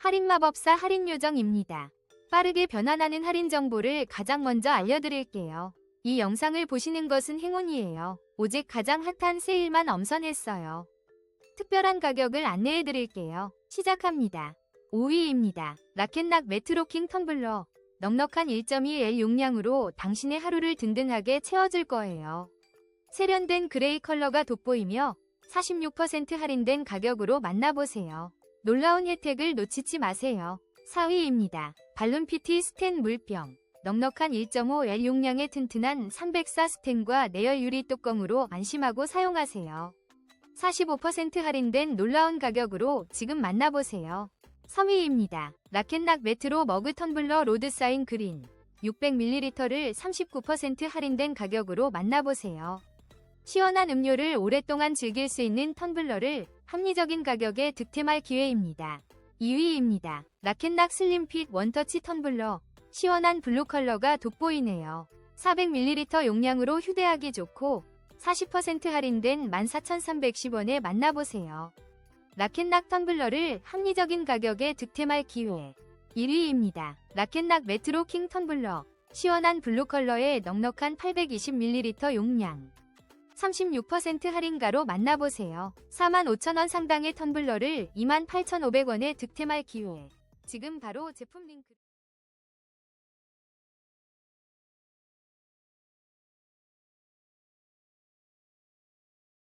할인마법사 할인요정입니다. 빠르게 변환하는 할인 정보를 가장 먼저 알려드릴게요. 이 영상을 보시는 것은 행운이에요. 오직 가장 핫한 세일만 엄선했어요. 특별한 가격을 안내해드릴게요. 시작합니다. 5위입니다. 라켓락 매트로킹 텀블러. 넉넉한 1.2L 용량으로 당신의 하루를 든든하게 채워줄 거예요. 세련된 그레이 컬러가 돋보이며 46% 할인된 가격으로 만나보세요. 놀라운 혜택을 놓치지 마세요. 4위입니다. 발룸 PT 스텐 물병. 넉넉한 1.5L 용량의 튼튼한 304 스텐과 내열 유리 뚜껑으로 안심하고 사용하세요. 45% 할인된 놀라운 가격으로 지금 만나보세요. 3위입니다. 라켓락 메트로 머그 텀블러 로드 사인 그린 600ml를 39% 할인된 가격으로 만나보세요. 시원한 음료를 오랫동안 즐길 수 있는 텀블러를 합리적인 가격에 득템할 기회입니다. 2위입니다. 라켓락 슬림핏 원터치 텀블러 시원한 블루 컬러가 돋보이네요. 400ml 용량으로 휴대하기 좋고 40% 할인된 14,310원에 만나보세요. 라켓락 텀블러를 합리적인 가격에 득템할 기회. 1위입니다. 라켓락 메트로 킹 텀블러. 시원한 블루 컬러의 넉넉한 820ml 용량. 36% 할인가로 만나보세요. 45,000원 상당의 텀블러를 28,500원에 득템할 기회. 지금 바로 제품 링크